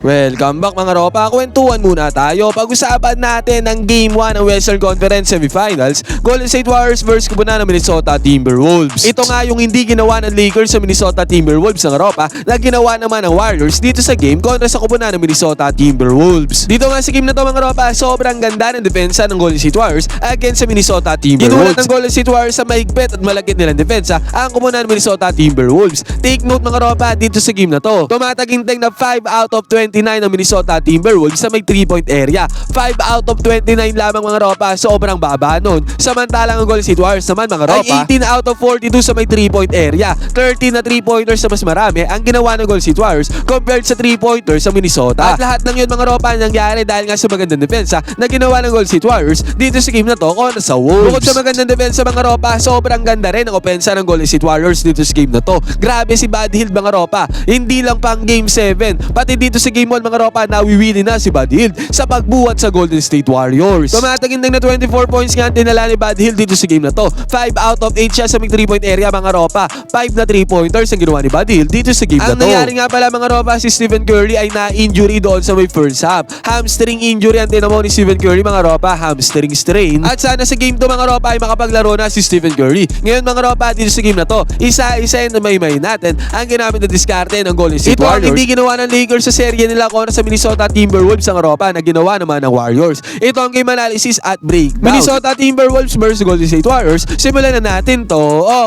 Welcome back mga ropa. Kwentuhan muna tayo. Pag-usapan natin ang Game 1 ng Western Conference Semifinals. Golden State Warriors vs. Kubunan ng Minnesota Timberwolves. Ito nga yung hindi ginawa ng Lakers sa Minnesota Timberwolves ng ropa na ginawa naman ng Warriors dito sa game kontra sa Kubunan ng Minnesota Timberwolves. Dito nga sa game na to mga ropa, sobrang ganda ng depensa ng Golden State Warriors against sa Minnesota Timberwolves. Ginulat ng Golden State Warriors sa mahigpit at malagkit nilang depensa ang Kubunan ng Minnesota Timberwolves. Take note mga ropa dito sa game na to. Tumataginting na 5 out of 29 ng Minnesota Timberwolves sa may 3-point area. 5 out of 29 lamang mga ropa, sobrang baba nun. Samantalang ang Golden State Warriors naman mga ropa, ay 18 out of 42 sa may 3-point area. 13 na 3-pointers sa mas marami ang ginawa ng Golden State Warriors compared sa 3-pointers sa Minnesota. At lahat ng yun mga ropa nangyari dahil nga sa magandang depensa na ginawa ng Golden State Warriors dito sa game na to kontra sa Wolves. Bukod sa magandang depensa mga ropa, sobrang ganda rin ang opensa ng Golden State Warriors dito sa game na to. Grabe si Buddy Hield mga ropa. Hindi lang pang game 7, pati dito sa game 1 mga ropa, nawiwili na si Buddy Hield sa pagbuhat sa Golden State Warriors. Tumatagindang na 24 points nga ang dinala ni Buddy Hield dito sa game na to. 5 out of 8 siya sa may 3-point area mga ropa. 5 na 3-pointers ang ginawa ni Buddy Hield dito sa game na Ang to. nangyari nga pala mga ropa, si Stephen Curry ay na-injury doon sa may first half. Hamstring injury ang tinamo ni Stephen Curry mga ropa, hamstring strain. At sana sa game to mga ropa ay makapaglaro na si Stephen Curry. Ngayon mga ropa, dito sa game na to, isa-isa na may may natin ang ginamit na diskarte ng Golden State Ito ang Warriors. hindi ginawa ng Lakers sa serye nila kontra sa Minnesota Timberwolves ang ropa na ginawa naman ng Warriors. Ito ang game analysis at breakdown. Minnesota Timberwolves versus Golden State Warriors. Simulan na natin to.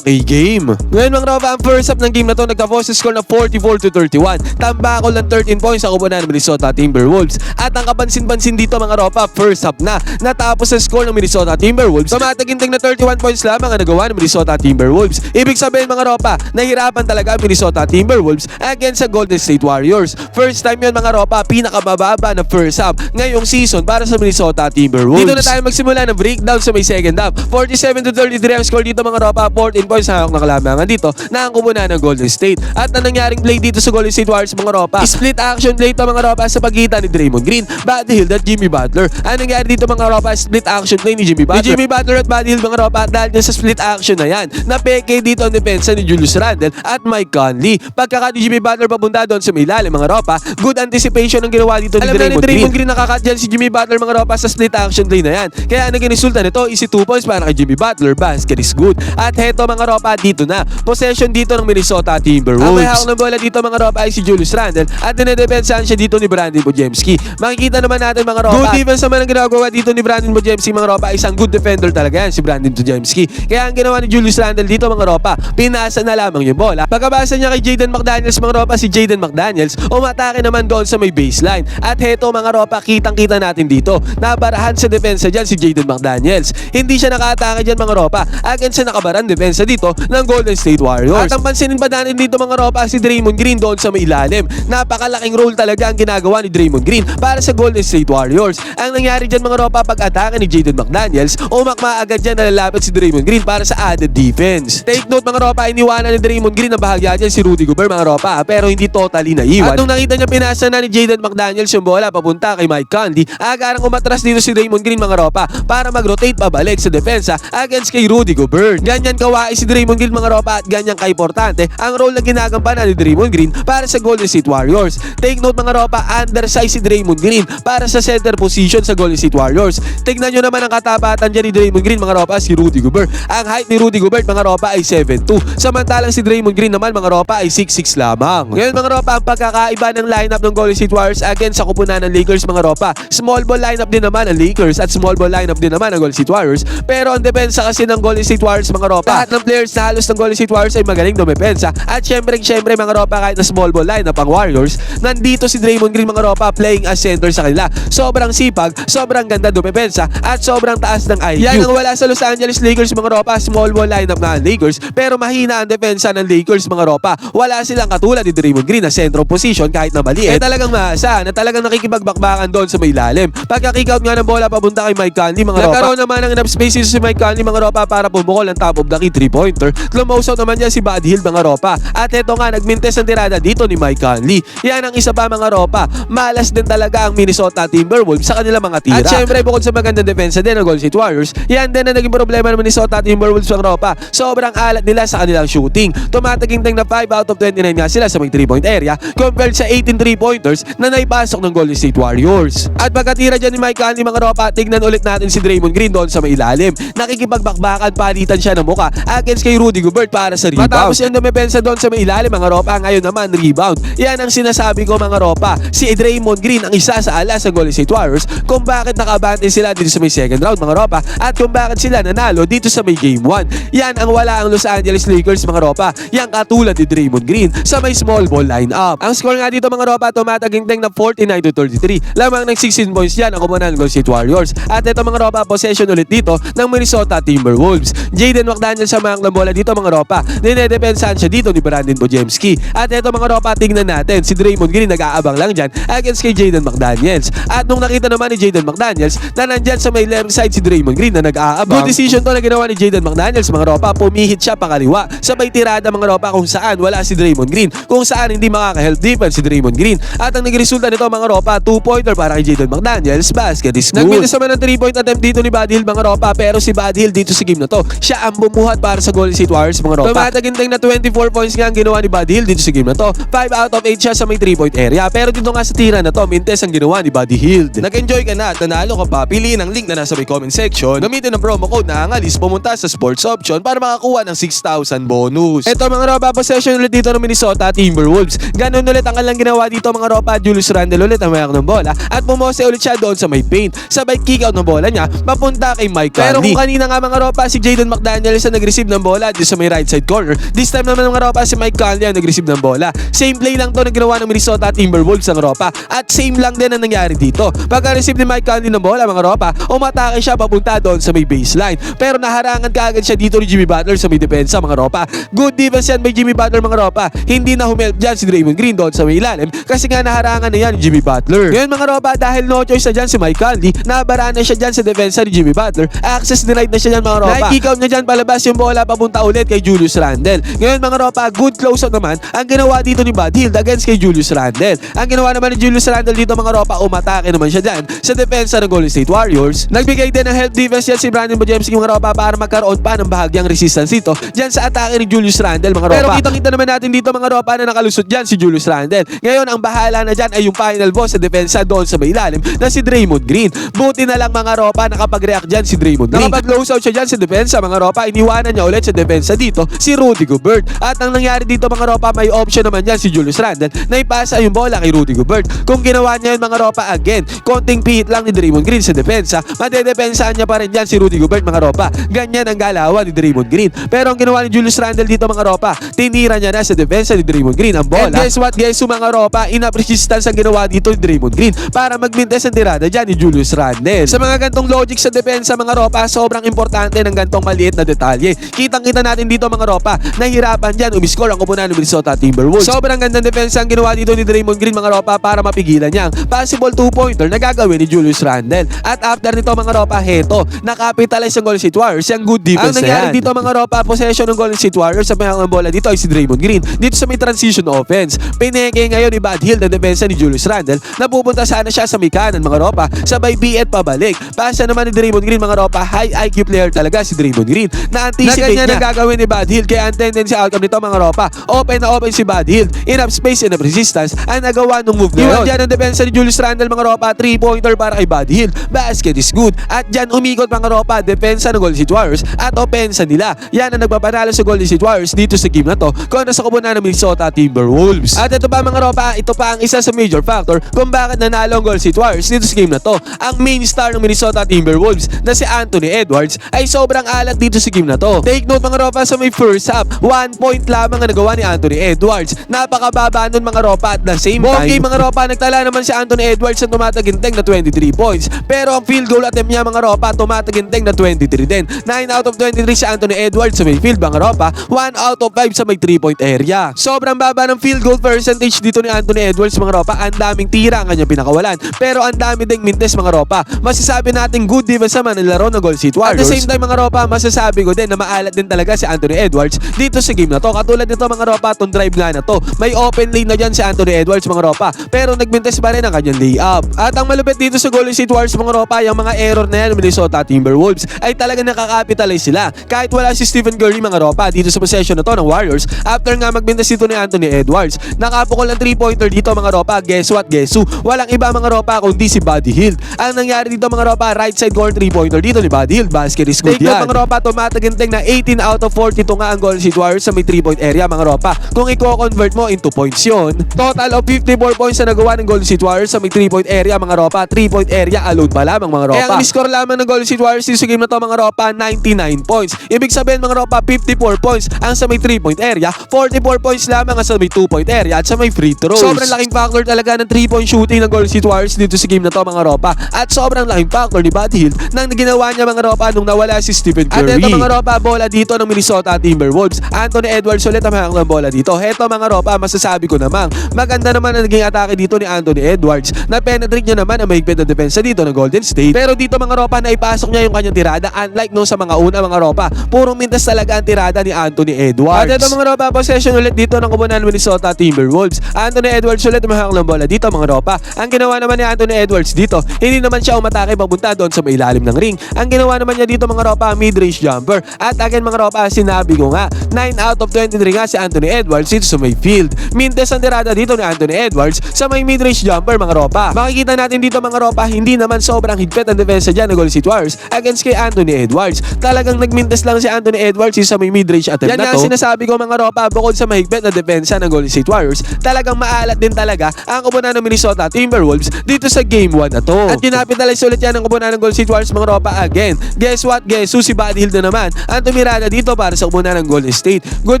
Okay, game. Ngayon mga ropa, ang first half ng game na to nagtapos sa score na 44 to 31. Tambakol ng 13 points sa kubunan ng Minnesota Timberwolves. At ang kapansin-pansin dito mga ropa, first half na natapos sa score ng Minnesota Timberwolves. Tumataginting na 31 points lamang ang nagawa ng Minnesota Timberwolves. Ibig sabihin mga ropa, nahirapan talaga ang Minnesota Timberwolves against sa Golden State Warriors. First time yun mga ropa, pinakamababa na first half ngayong season para sa Minnesota Timberwolves. Dito na tayo magsimula ng breakdown sa may second half. 47 to 33 ang score dito mga ropa, 14 points sa hawak na kalamangan dito na ang kumunan ng Golden State. At ang nangyaring play dito sa Golden State Warriors mga ropa, split action play to mga ropa sa pagitan ni Draymond Green, Buddy Hield at Jimmy Butler. Ang nangyari dito mga ropa, split action play ni Jimmy Butler. Ni Jimmy Butler at Buddy Hield mga ropa dahil sa split action na yan, napeke dito ang depensa ni Julius Randle at Mike Conley. Pagkaka ni Jimmy Butler papunta doon sa may ilalim mga ropa, good anticipation ang ginawa dito ni Alam na Draymond, ni Draymond Green. nakakat dyan si Jimmy Butler mga ropa sa split action play na yan. Kaya ang naging resulta nito is 2 points para kay Jimmy Butler, basket is good. At heto mga ropa dito na, possession dito ng Minnesota Timberwolves. Ang may hawak ng bola dito mga ropa ay si Julius Randle at dinedepensahan siya dito ni Brandon Bojemski. Makikita naman natin mga ropa. Good defense naman ang ginagawa dito ni Brandon Bojemski mga ropa. Isang good defender talaga yan si Brandon Bojemski. Kaya ang ginawa ni Julius Randle dito mga ropa, pinasa na lamang yung bola. Pagkabasa niya kay Jaden McDaniels mga ropa, si Jaden McDaniels umatake naman doon sa may baseline. At heto mga ropa, kitang-kita natin dito. Nabarahan sa depensa dyan si Jaden McDaniels. Hindi siya nakaatake dyan mga ropa against sa nakabaran depensa dito ng Golden State Warriors. At ang pansinin ba natin dito mga ropa si Draymond Green doon sa may ilalim. Napakalaking role talaga ang ginagawa ni Draymond Green para sa Golden State Warriors. Ang nangyari dyan mga ropa pag-atake ni Jaden McDaniels, umakma agad dyan nalalapit si Draymond Green para sa added defense. Take note mga ropa, iniwanan ni Draymond Green na bahagya dyan si Rudy Gobert mga ropa pero hindi totally naiwan. At nung nakita niya pinasa na ni Jaden McDaniels yung bola papunta kay Mike Conley, agarang umatras dito si Draymond Green mga ropa para mag-rotate pabalik sa depensa against kay Rudy Gobert. Ganyan kawai si Draymond Green mga ropa at ganyan kaimportante ang role na ginagampanan ni Draymond Green para sa Golden State Warriors. Take note mga ropa, undersize si Draymond Green para sa center position sa Golden State Warriors. Tignan nyo naman ang katapatan dyan ni Draymond Green mga ropa si Rudy Gobert. Ang height ni Rudy Gobert mga ropa ay 7'2". Samantalang si Draymond Green naman mga ropa ay 6'6 lamang. Ngayon mga ropa, ang pagkakaiba ng lineup ng Golden State Warriors against sa kupunan ng Lakers mga ropa. Small ball lineup din naman ang Lakers at small ball lineup din naman ang Golden State Warriors. Pero ang depensa kasi ng Golden State Warriors mga ropa, lahat ng players na halos ng Golden State Warriors ay magaling dumepensa. At syempre, syempre mga ropa kahit na small ball lineup ang Warriors, nandito si Draymond Green mga ropa playing as center sa kanila. Sobrang sipag, sobrang ganda dumepensa at sobrang taas ng IQ. Yan ang wala sa Los Angeles Lakers mga ropa, small ball lineup na ang Lakers pero mahina ang depensa ng Lakers mga ropa. Wala silang katulad ni Draymond Green na central position kahit na maliit. Eh talagang maasa na talagang nakikipagbakbakan doon sa may ilalim. Pagka-kick out nga ng bola papunta kay Mike Conley mga ropa. Nagkaroon naman ng enough space si Mike Conley mga ropa para pumukol ang top of the key three-pointer. Close out naman niya si Buddy Hield mga ropa. At eto nga nagmintes ang tirada dito ni Mike Conley. Yan ang isa pa mga ropa. Malas din talaga ang Minnesota Timberwolves sa kanilang mga tira. At syempre bukod sa magandang depensa din ng Golden State Warriors, yan din ang naging problema ng Minnesota Timberwolves mga ropa. Sobrang alat nila sa kanilang shooting. Tumataging na 5 out of 29 nga sila sa may 3-point area compared sa 18 3 3-pointers na naipasok ng Golden State Warriors. At pagkatira dyan ni Mike Conley mga ropa, tignan ulit natin si Draymond Green doon sa may ilalim. Nakikipagbakbakan palitan siya ng muka against kay Rudy Gobert para sa rebound. Matapos yung dumepensa doon sa may ilalim mga ropa, ngayon naman rebound. Yan ang sinasabi ko mga ropa. Si Draymond Green ang isa sa alas ng Golden State Warriors kung bakit nakabante sila dito sa may second round mga ropa at kung bakit sila nanalo dito sa may game 1. Yan ang wala ang Los Angeles Lakers mga ropa. Yan katulad ni Draymond Green sa may small ball lineup. Ang score nga dito mga ropa tumataginting na 49 to 33. Lamang ng 16 points yan ang kumunan ng State Warriors. At ito mga ropa possession ulit dito ng Minnesota Timberwolves. Jaden McDaniel sa mga bola dito mga ropa. Dinedepensahan siya dito ni Brandon Bojemski. At ito mga ropa tingnan natin si Draymond Green nag-aabang lang dyan against kay Jaden McDaniels. At nung nakita naman ni Jaden McDaniels na nandyan sa may left side si Draymond Green na nag-aabang. Good decision to na ginawa ni Jaden McDaniels mga ropa. Pumihit siya pakaliwa. Sabay tirada mga ropa kung saan wala si Draymond Green. Kung saan hindi makaka-help defense si Draymond Green. At ang nagresulta nito mga ropa, 2-pointer para kay Jaden McDaniels. Basket is good. Nagminis naman ng 3-point attempt dito ni Buddy Hill mga ropa. Pero si Buddy Hill dito sa game na to, siya ang bumuhat para sa Golden State Warriors mga ropa. Tumataginteng na 24 points nga ang ginawa ni Buddy Hill dito sa game na to. 5 out of 8 siya sa may 3-point area. Pero dito nga sa tira na to, mintes ang ginawa ni Buddy Hield. Nag-enjoy ka na at nanalo ka pa, piliin ang link na nasa may comment section. Gamitin ang promo code na angalis pumunta sa sports option para makakuha ng 6,000 bonus. Ito mga ropa, possession ulit dito ng Minnesota Timberwolves. Ganun ulit ang kanilang ginawa dito mga ropa, Julius Randle ulit ang mayak ng bola at pumose ulit siya doon sa may paint. Sabay kick out ng bola niya, papunta kay Mike Conley. Pero kung kanina nga mga ropa, si Jaden McDaniels ang nag-receive ng bola dito sa may right side corner. This time naman mga ropa, si Mike Conley ang nag-receive ng bola. Same play lang to na ginawa ng Minnesota Timberwolves ang ropa. At same lang din ang nangyari dito. Pagka-receive ni Mike Conley ng bola mga ropa, umatake siya papunta doon sa may baseline. Pero naharangan kaagad siya dito ni Jimmy Butler sa may depensa mga ropa. Good defense yan by Jimmy Butler mga ropa. Hindi na humelp dyan si Draymond Green doon sa may ilalim kasi nga naharangan na yan Jimmy Butler. Ngayon mga ropa dahil no choice na dyan si Mike Conley, nabara na siya dyan sa depensa ni Jimmy Butler. Access denied na siya dyan mga ropa. Nai-kick out niya dyan palabas yung bola papunta ulit kay Julius Randle. Ngayon mga ropa, good close out naman ang ginawa dito ni Bud Hield against kay Julius Randle. Ang ginawa naman ni Julius Randle dito mga ropa, umatake naman siya dyan sa depensa ng Golden State Warriors. Nagbigay din ng help defense yan si Brandon Bojemski mga ropa para magkaroon pa ng bahagyang resistance dito dyan sa atake ni Julius Randle mga ropa. Pero kitang-kita naman natin dito mga ropa na nakalusot dyan si Julius Randle. Ngayon ang bahala na dyan ay yung final boss sa depensa doon sa may ilalim na si Draymond Green. Buti na lang mga ropa nakapag-react dyan si Draymond Green. Nakapag-close out siya dyan sa depensa mga ropa. Iniwanan niya ulit sa depensa dito si Rudy Gobert. At ang nangyari dito mga ropa may option naman dyan si Julius Randle na ipasa yung bola kay Rudy Gobert. Kung ginawa niya yun mga ropa again, konting pihit lang ni Draymond Green sa depensa, madedepensahan niya pa rin dyan si Rudy Gobert mga ropa. Ganyan ang galawan ni Draymond Green. Pero ang ginawa ni Julius Randle dito mga ropa, tinira niya na sa depensa ni Draymond Green ang bola. And guess what guys, mga ropa, enough resistance ang ginawa dito ni Draymond Green para magmintes ang tirada dyan ni Julius Randle. Sa mga gantong logic sa depensa mga ropa, sobrang importante ng gantong maliit na detalye. Kitang-kita natin dito mga ropa, nahirapan dyan umiscore ang kupunan ng Minnesota Timberwolves. Sobrang gandang depensa ang ginawa dito ni Draymond Green mga ropa para mapigilan niya ang possible two-pointer na gagawin ni Julius Randle. At after nito mga ropa, heto, nakapitalize ang Golden State Warriors, yung good defense ang nangyari dito mga ropa, possession ng Golden State Warriors sa mga bola dito ay si Draymond Green. Dito sa may transition offense, pineke ngayon ni Hill na depensa ni Julius Randle na pupunta sana siya sa may kanan mga ropa, sabay B at pabalik. Pasa naman ni Draymond Green mga ropa, high IQ player talaga si Draymond Green. Na-anticipate na, na gagawin ni Bud Hill kaya ang tendency outcome nito mga ropa, open na open si Bud Hill, enough space, enough resistance, ang nagawa ng move na yun. Dyan ang depensa ni Julius Randle mga ropa, 3-pointer para kay Bud Hill. Basket is good. At dyan umikot mga ropa, depensa ng Golden State Warriors at opensa nila. Yan ang nagpapanalo sa Golden State Warriors dito sa game na to kung ano sa kubunan ng Minnesota Timberwolves. At ito pa mga ropa, ito pa ang isa sa major factor kung bakit nanalo ang Golden State Warriors dito sa game na to. Ang main star ng Minnesota Timberwolves na si Anthony Edwards ay sobrang alat dito sa game na to. Take note mga ropa sa may first half, one point lamang ang nagawa ni Anthony Edwards. Napakababa nun mga ropa at the same time. Okay mga ropa, nagtala naman si Anthony Edwards na tumataginteng na 23 points. Pero ang field goal attempt niya mga ropa, tumataginteng na 23 din. 9 out of 23 si Anthony Edwards sa may field mga ropa, 1 out of 5 sa may 3-point area. Sobrang baba ng field goal percentage dito ni Anthony Edwards mga ropa. Ang daming tira ang kanyang pinakawalan. Pero ang dami ding mintes mga ropa. Masasabi natin good defense naman ang laro ng Golden State Warriors. At the same time mga ropa, masasabi ko din na maalat din talaga si Anthony Edwards dito sa game na to. Katulad nito mga ropa, itong drive nga na to. May open lane na dyan si Anthony Edwards mga ropa. Pero nagmintes pa rin ang kanyang layup. At ang malupit dito sa Golden State Warriors mga ropa, yung mga error na yan Minnesota Timberwolves ay talaga nakakapitalize sila. Kahit wala si Stephen Curry mga ropa dito sa possession na to ng Warriors, after nga magbintas dito ni Anthony Edwards, nakapukol ng 3-pointer dito mga ropa, guess what, guess who? Walang iba mga ropa kundi si Buddy Hield. Ang nangyari dito mga ropa, right side corner 3-pointer dito ni Buddy Hield. Basket is good Take yan. note, mga ropa, tumataginting na 18 out of 42 nga ang Golden State Warriors sa may 3-point area mga ropa. Kung i-convert mo into points yun, total of 54 points na nagawa ng Golden State Warriors sa may 3-point area mga ropa. 3-point area alone pa lamang mga ropa. Kaya ang score lamang ng Golden State Warriors sa game na to mga ropa, 99 points. Ibig sabihin mga ropa, 54 points ang sa may 3-point area, 44 points lamang ang sa may 2-point area at sa may free throws. Sobrang laking factor talaga ng 3-point shooting ng Golden State Warriors dito sa game na to mga ropa. At sobrang laking factor ni Buddy Hield nang ginawa niya mga ropa nung nawala si Stephen Curry. At ito mga ropa, bola dito ng Minnesota Timberwolves. Anthony Edwards ulit ang hanggang bola dito. Heto mga ropa, masasabi ko namang maganda naman ang naging atake dito ni Anthony Edwards. Na-penetrate niya naman ang mahigpit na depensa dito ng Golden State. Pero dito mga ropa, naipasok niya yung kanyang tirada unlike nung sa mga una mga ropa. Puro mintas talaga ang tirada ni Anthony Edwards. At ito mga ropa, possession ulit dito ng kubunan Minnesota Timberwolves. Anthony Edwards ulit umahang ng bola dito mga ropa. Ang ginawa naman ni Anthony Edwards dito, hindi naman siya umatake papunta doon sa may ilalim ng ring. Ang ginawa naman niya dito mga ropa, mid-range jumper. At again mga ropa, sinabi ko nga, 9 out of 23 nga si Anthony Edwards dito sa may field. Mintes ang tirada dito ni Anthony Edwards sa may mid-range jumper mga ropa. Makikita natin dito mga ropa, hindi naman sobrang higpit ang depensa dyan ng Golden State Warriors against kay Anthony Edwards. Talagang nagmintes lang si Anthony Edwards sa may mid-range attempt Yan na to. ang sinasabi ko mga ropa, bukod sa mahigpit na depensa ng Golden State Warriors, talagang maalat din talaga ang kubunan ng Minnesota Timberwolves dito sa Game 1 na to. At ginapitalize ulit yan ng kubunan ng Golden State Warriors mga ropa again. Guess what? Guess who? Si Buddy Hield na naman ang tumirada dito para sa kubunan ng Golden State. Good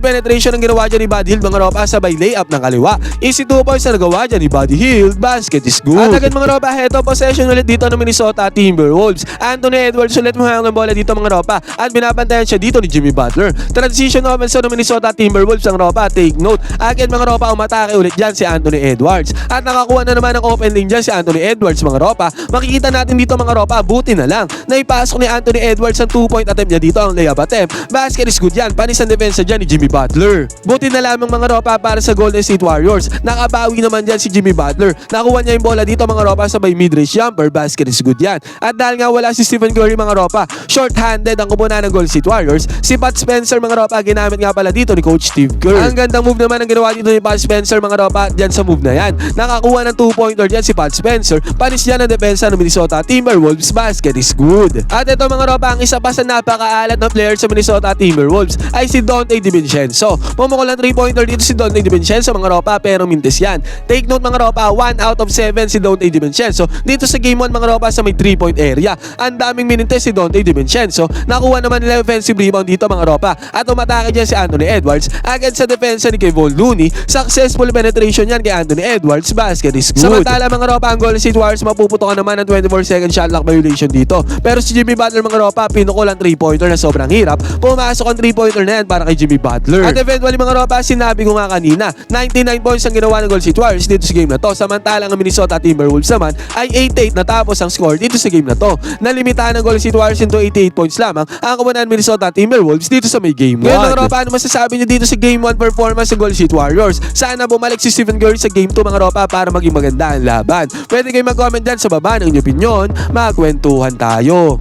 penetration ang ginawa dyan ni Buddy Hield mga ropa sabay layup ng kaliwa. Easy 2 points na nagawa dyan ni Buddy Hield. Basket is good. At agad mga ropa, heto possession ulit dito ng Minnesota Timberwolves. Anthony Edwards ulit mahang ng bola dito mga ropa at binabantayan siya dito ni Jimmy Butler. Transition offense ng Minnesota Timberwolves ang ropa. Take note. Agad mga ropa, umatake ulit dyan si Anthony Edwards. At nakakuha na naman ng open lane dyan si Anthony Edwards mga ropa. Makikita natin dito mga ropa, buti na lang. Naipasok ni Anthony Edwards ang 2-point attempt niya dito ang layup attempt. Basket is good yan. Panis ang depensa dyan ni Jimmy Butler. Buti na lamang mga ropa para sa Golden State Warriors. Nakabawi naman dyan si Jimmy Butler. Nakuha niya yung bola dito mga ropa sa may mid-range jumper. Basket is good yan. At dahil nga wala si Stephen Curry mga ropa, short-handed ang kumuna ng Golden State Warriors. Si Pat Spencer mga ropa, ginamit nga pala dito ni Coach Steve Kerr. Ang gandang move naman ang ginawa dito ni Pat Spencer mga ropa dyan sa move na yan. Nakakuha ng 2-pointer dyan si Pat Spencer. Panis dyan ang depensa ng Minnesota Timberwolves. Basket is good. At ito mga ropa, ang isa pa sa napakaalat na player sa Minnesota Timberwolves ay si Dante DiVincenzo. Pumukol ng 3-pointer dito si Dante DiVincenzo mga ropa pero mintis yan. Take note mga ropa, 1 out of 7 si Dante DiVincenzo dito sa game 1 mga ropa sa may 3-point area. Ang daming minutes si Dante DiVincenzo. Nakuha naman nila offensive rebound dito mga ropa at umatake dyan si Anthony Edwards agad sa depensa ni Kevon Looney. Successful penetration yan kay Anthony Edwards. Basket is good. Samantala mga ropa, ang Golden State Warriors mapuputokan naman ng 24 second shot clock violation dito. Pero si Jimmy Butler mga ropa, pinukol ang 3-pointer na sobrang hirap. Pumasok ang 3-pointer na yan para kay Jimmy Butler. At eventually mga ropa, sinabi ko nga kanina, 99 points ang ginawa ng Golden State Warriors dito sa game na to. Samantalang ang Minnesota Timberwolves naman ay 88 natapos ang score dito sa game na to. Nalimitahan ng Golden State Warriors into 88 points lamang ang kumunan Minnesota Timberwolves dito sa may game 1. Ngayon mga ropa, ano masasabi niyo dito sa game 1 performance ng Golden State Warriors? Sana bumalik si Stephen Curry sa game 2 mga ropa para maging maganda ang laban. Pwede kayo mag-comment dyan sa baba ng inyong opinion. Magkwentuhan tayo.